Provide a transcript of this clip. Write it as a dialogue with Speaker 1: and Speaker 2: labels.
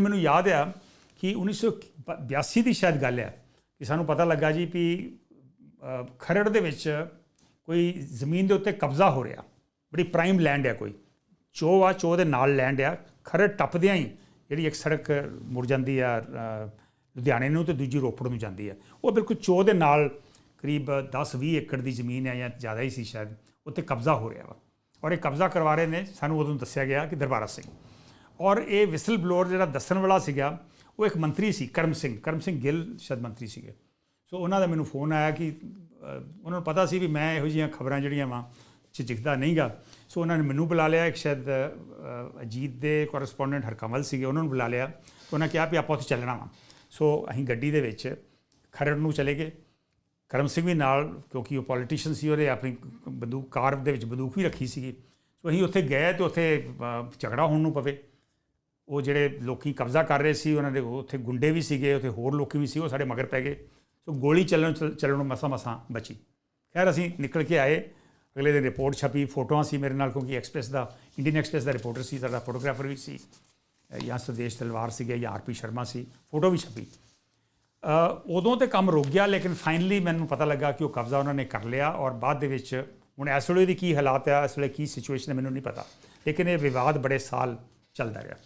Speaker 1: ਮੈਨੂੰ ਯਾਦ ਆ ਕਿ 1982 ਦੀ ਸ਼ਾਇਦ ਗੱਲ ਹੈ ਕਿ ਸਾਨੂੰ ਪਤਾ ਲੱਗਾ ਜੀ ਵੀ ਖਰੜ ਦੇ ਵਿੱਚ ਕੋਈ ਜ਼ਮੀਨ ਦੇ ਉੱਤੇ ਕਬਜ਼ਾ ਹੋ ਰਿਹਾ। ਬੜੀ ਪ੍ਰਾਈਮ ਲੈਂਡ ਆ ਕੋਈ। ਚੋ ਆ ਚੋ ਦੇ ਨਾਲ ਲੈਂਡ ਆ। ਖਰੜ ਟੱਪਦਿਆਂ ਹੀ ਜਿਹੜੀ ਇੱਕ ਸੜਕ ਮੁੜ ਜਾਂਦੀ ਆ ਲੁਧਿਆਣੇ ਨੂੰ ਤੇ ਦੂਜੀ ਰੋਪੜ ਨੂੰ ਜਾਂਦੀ ਆ। ਉਹ ਬਿਲਕੁਲ ਚੋ ਦੇ ਨਾਲ ਕਰੀਬ 10-20 ਏਕੜ ਦੀ ਜ਼ਮੀਨ ਹੈ ਜਾਂ ਜ਼ਿਆਦਾ ਹੀ ਸੀ ਸ਼ਾਇਦ, ਉੱਤੇ ਕਬਜ਼ਾ ਹੋ ਰਿਹਾ ਵਾ। ਔਰ ਇਹ ਕਬਜ਼ਾ ਕਰਵਾ ਰਹੇ ਨੇ, ਸਾਨੂੰ ਉਦੋਂ ਦੱਸਿਆ ਗਿਆ ਕਿ ਦਰਬਾਰਾ ਸਿੰਘ। ਔਰ ਇਹ ਵਿਸਲ ਬਲੋਅਰ ਜਿਹੜਾ ਦੱਸਣ ਵਾਲਾ ਸੀਗਾ, ਉਹ ਇੱਕ ਮੰਤਰੀ ਸੀ, ਕਰਮ ਸਿੰਘ ਕਰਮ ਸਿੰਘ ਗਿੱਲ ਸ਼ਾਇਦ ਮੰਤਰੀ ਸੀਗੇ। ਸੋ ਉਹਨਾਂ ਦਾ ਮੈਨੂੰ ਫੋਨ ਆਇਆ ਕਿ ਉਹਨਾਂ ਨੂੰ ਪਤਾ ਸੀ ਵੀ ਮੈਂ ਇਹੋ ਜਿਹੀਆਂ ਖਬਰਾਂ ਜਿਹੜੀਆਂ ਵਾਂ ਝਿਜਕਦਾ ਨਹੀਂਗਾ। ਸੋ ਉਹਨਾਂ ਨੇ ਮੈਨੂੰ ਬੁਲਾ ਲਿਆ, ਇੱਕ ਸ਼ਾਇਦ ਅਜੀਤ ਦੇ ਕੋਰਸਪੋਂਡੈਂਟ ਹਰਕਮਲ ਸੀਗੇ, ਉਹਨਾਂ ਨੂੰ ਬੁਲਾ ਲਿਆ। ਉਹਨਾਂ ਕਿਹਾ ਵੀ ਆਪਾਂ ਉੱਥੇ ਚੱਲਣਾ ਵਾ। ਸੋ ਅਸੀਂ ਗੱਡੀ ਦੇ ਵਿੱਚ ਖਰੜ ਨੂੰ ਚਲੇ ਗਏ। ਕਰਮ ਸਿੰਘ ਵੀ ਨਾਲ, ਕਿਉਂਕਿ ਉਹ ਪੋਲੀਟੀਸ਼ੀਅਨ ਸੀ, ਉਹਦੇ ਆਪਣੀ ਬੰਦੂਕ, ਕਾਰ ਦੇ ਵਿੱਚ ਬੰਦੂਕ ਵੀ ਰੱਖੀ ਸੀਗੀ। ਸੋ ਅਸੀਂ ਉੱਥੇ ਗਏ ਤੇ ਉੱਥੇ ਝਗੜਾ ਹੋਣ ਨੂੰ ਪਵੇ। ਉਹ ਜਿਹੜੇ ਲੋਕੀ ਕਬਜ਼ਾ ਕਰ ਰਹੇ ਸੀ, ਉਹਨਾਂ ਦੇ ਉੱਥੇ ਗੁੰਡੇ ਵੀ ਸੀਗੇ, ਉੱਥੇ ਹੋਰ ਲੋਕੀ ਵੀ ਸੀ, ਉਹ ਸਾਡੇ ਮਗਰ ਪੈ ਗਏ। ਸੋ ਗੋਲੀ ਚੱਲਣ ਚੱਲਣ ਨੂੰ ਮਸਾ ਮਸਾ ਬਚੀ। ਖੈਰ, ਅਸੀਂ ਨਿਕਲ ਕੇ ਆਏ। ਅਗਲੇ ਦਿਨ ਰਿਪੋਰਟ ਛਪੀ, ਫੋਟੋਆਂ ਸੀ ਮੇਰੇ ਨਾਲ, ਕਿਉਂਕਿ ਐਕਸਪ੍ਰੈਸ ਦਾ ਇੰਡੀਅਨ ਐਕਸਪ੍ਰੈਸ ਦਾ ਰਿਪੋਰਟਰ ਸੀ, ਸਾਡਾ ਫੋਟੋਗ੍ਰਾਫਰ ਵੀ ਸੀ। ਜਾਂ ਸੁਦੇਸ਼ ਤਲਵਾਰ ਸੀਗੇ, ਜਾਂ ਆਰਪੀ ਸ਼ਰਮਾ ਸੀ, ਫੋਟੋ ਵੀ ਛਪੀ। ਉਦੋਂ ਤੇ ਕੰਮ ਰੁਕ ਗਿਆ, ਲੇਕਿਨ ਫਾਈਨਲੀ ਮੈਨੂੰ ਪਤਾ ਲੱਗਾ ਕਿ ਉਹ ਕਬਜ਼ਾ ਉਹਨਾਂ ਨੇ ਕਰ ਲਿਆ ਔਰ ਬਾਅਦ ਦੇ ਵਿੱਚ ਹੁਣ ਇਸ ਵੇਲੇ ਦੀ ਕੀ ਹਾਲਾਤ ਆ, ਇਸ ਵੇਲੇ ਕੀ ਸਿਚੁਏਸ਼ਨ ਹੈ ਮੈਨੂੰ ਨਹੀਂ ਪਤਾ। ਲੇਕਿਨ ਇਹ ਵਿਵਾਦ ਬੜੇ ਸਾਲ ਚੱਲਦਾ ਰਿਹਾ।